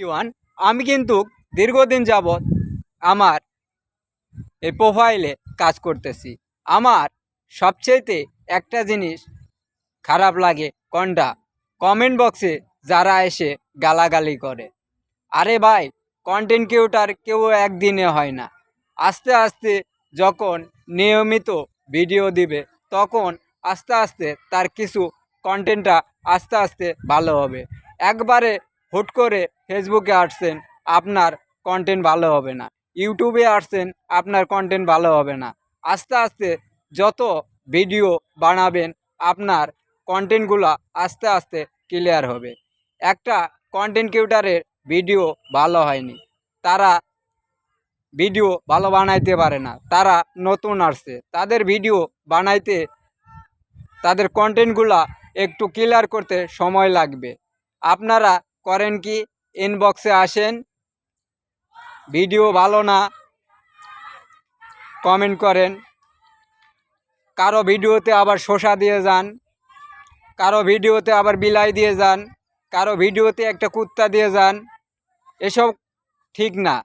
One আমি কিন্তু দীর্ঘদিন যাবৎ আমার এই প্রোফাইলে কাজ করতেছি। আমার সবচেয়েতে একটা জিনিস খারাপ লাগে কোনটা? কমেন্ট বক্সে যারা এসে গালাগালি করে। আরে ভাই কন্টেন্ট ক্রিয়েটার কেউ একদিনে হয় না। আস্তে আস্তে যখন নিয়মিত ভিডিও দিবে, তখন আস্তে আস্তে তার কিছু কন্টেন্টটা আস্তে আস্তে ভালো হবে। একবারে হুট করে ফেসবুকে আসছেন, আপনার কন্টেন্ট ভালো হবে না। ইউটিউবে আসছেন, আপনার কন্টেন্ট ভালো হবে না। আস্তে আস্তে যত ভিডিও বানাবেন, আপনার কন্টেন্টগুলো আস্তে আস্তে ক্লিয়ার হবে। একটা কন্টেন্ট ক্রিয়েটারের ভিডিও ভালো হয়নি। তারা ভিডিও ভালো বানাইতে পারে না। তারা নতুন আসছে। তাদের ভিডিও বানাইতে তাদের কন্টেন্টগুলা একটু ক্লিয়ার করতে সময় লাগবে। আপনারা করেন কি? ইনবক্সে আসেন। ভিডিও ভালো না। কমেন্ট করেন। কারও ভিডিওতে আবার শসা দিয়ে যান। কারও ভিডিওতে আবার বিলাই দিয়ে যান। কারও ভিডিওতে একটা কুত্তা দিয়ে যান। এসব ঠিক না।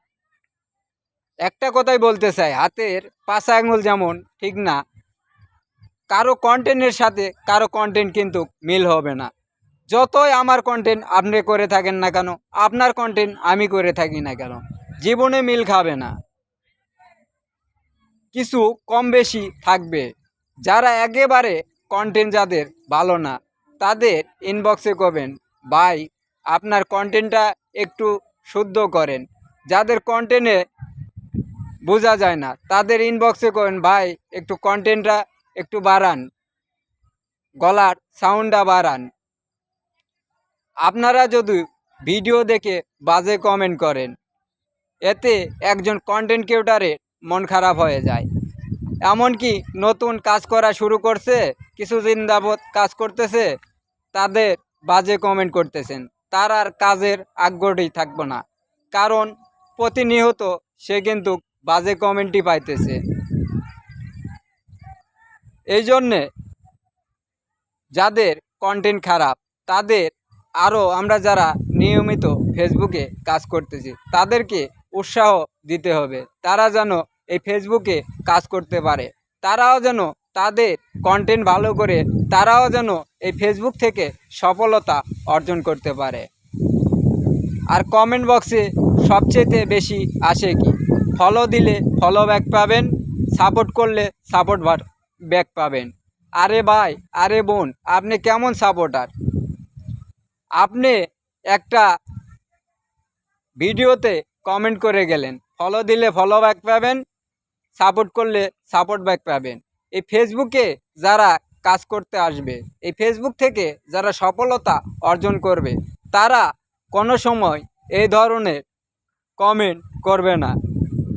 একটা কথাই বলতে চাই, হাতের পাঁচা আঙুল যেমন ঠিক না, কারও কন্টেন্টের সাথে কারও কন্টেন্ট কিন্তু মিল হবে না। যতই আমার কন্টেন্ট আপনি করে থাকেন না কেন, আপনার কন্টেন্ট আমি করে থাকি না কেন, জীবনে মিল খাবে না। কিছু কম বেশি থাকবে। যারা একেবারে কন্টেন্ট যাদের ভালো না, তাদের ইনবক্সে করবেন, ভাই, আপনার কন্টেন্টটা একটু শুদ্ধ করেন। যাদের কন্টেন্টে বোঝা যায় না, তাদের ইনবক্সে করেন ভাই, একটু কন্টেন্টটা একটু বাড়ান, গলার সাউন্ডটা বাড়ান। আপনারা যদি ভিডিও দেখে বাজে কমেন্ট করেন, এতে একজন কন্টেন্ট ক্রিয়েটারের মন খারাপ হয়ে যায়। এমনকি নতুন কাজ করা শুরু করছে কিছুদিন যাবৎ কাজ করতেছে, তাদের বাজে কমেন্ট করতেছেন। তার আর কাজের আগ্রহই থাকব না। কারণ প্রতিনিয়ত সে কিন্তু বাজে কমেন্টই পাইতেছে। এই জন্যে যাদের কন্টেন্ট খারাপ, তাদের আরও আমরা যারা নিয়মিত ফেসবুকে কাজ করতেছি, তাদেরকে উৎসাহ দিতে হবে। তারা যেন এই ফেসবুকে কাজ করতে পারে। তারাও যেন তাদের কন্টেন্ট ভালো করে, তারাও যেন এই ফেসবুক থেকে সফলতা অর্জন করতে পারে। আর কমেন্ট বক্সে সবচেয়ে বেশি আসে কি? ফলো দিলে ফলো ব্যাক পাবেন সাপোর্ট করলে সাপোর্ট ব্যাক পাবেন। আরে ভাই, আরে বোন, আপনি কেমন সাপোর্টার আপনি একটা ভিডিওতে কমেন্ট করে গেলেন। ফলো দিলে ফলো ব্যাক পাবেন সাপোর্ট করলে সাপোর্ট ব্যাক পাবেন। এই ফেসবুকে যারা কাজ করতে আসবে, এই ফেসবুক থেকে যারা সফলতা অর্জন করবে, তারা কোনো সময় এই ধরনের কমেন্ট করবে না।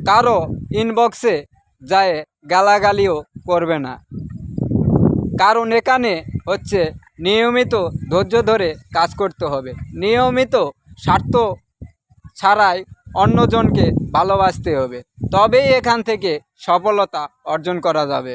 কারও ইনবক্সে যায় গালাগালিও করবে না। কারণ এখানে হচ্ছে নিয়মিত ধৈর্য ধরে কাজ করতে হবে। নিয়মিত স্বার্থ ছাড়াই অন্যজনকে ভালোবাসতে হবে। তবেই এখান থেকে সফলতা অর্জন করা যাবে।